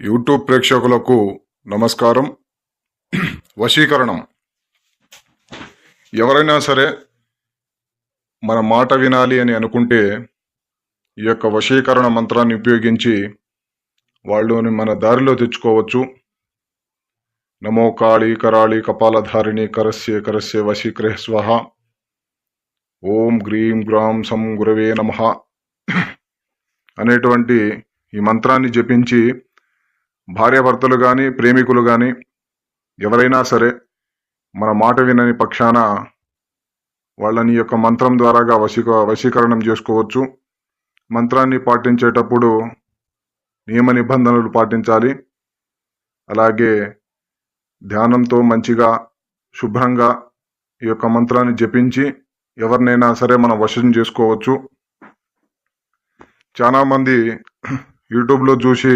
YouTube ప్రేక్షకులకు నమస్కారం. వశీకరణం. ఎవరైనా సరే మన మాట వినాలి అని అనుకుంటే ఈ యొక్క వశీకరణ మంత్రాన్ని ఉపయోగించి వాళ్ళని మన దారిలో తెచ్చుకోవచ్చు. నమో కాళీ కరాళి కపాలధారిణి కరస్య కరస్య వశీకరే స్వహ. ఓం గ్రీం గ్రాం సం గురవే నమ. అనేటువంటి ఈ మంత్రాన్ని జపించి భార్యాభర్తలు కానీ ప్రేమికులు కానీ ఎవరైనా సరే మన మాట వినని పక్షాన వాళ్ళని ఈ యొక్క మంత్రం ద్వారాగా వశీక వశీకరణం చేసుకోవచ్చు. మంత్రాన్ని పాటించేటప్పుడు నియమ నిబంధనలు పాటించాలి. అలాగే ధ్యానంతో మంచిగా శుభ్రంగా ఈ యొక్క మంత్రాన్ని జపించి ఎవరినైనా సరే మనం వశం చేసుకోవచ్చు. చాలామంది యూట్యూబ్లో చూసి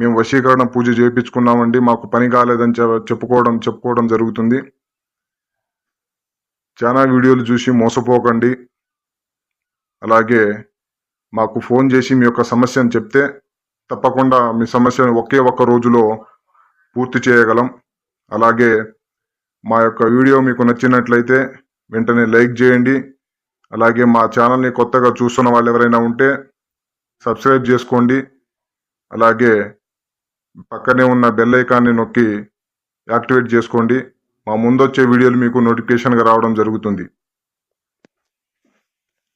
మేము వశీకరణ పూజ చేయించుకున్నామండి మాకు పని కాలేదని చెప్పుకోవడం చెప్పుకోవడం జరుగుతుంది. చాలా వీడియోలు చూసి మోసపోకండి. అలాగే మాకు ఫోన్ చేసి మీ యొక్క సమస్యను చెప్తే తప్పకుండా మీ సమస్యను ఒకే ఒక్క రోజులో పూర్తి చేయగలం. అలాగే మా యొక్క వీడియో మీకు నచ్చినట్లయితే వెంటనే లైక్ చేయండి. అలాగే మా ఛానల్ని కొత్తగా చూస్తున్న వాళ్ళు ఎవరైనా ఉంటే సబ్స్క్రైబ్ చేసుకోండి. అలాగే పక్కనే ఉన్న బెల్ ఐకాన్ని నొక్కి యాక్టివేట్ చేసుకోండి. మా ముందొచ్చే వీడియోలు మీకు నోటిఫికేషన్గా రావడం జరుగుతుంది.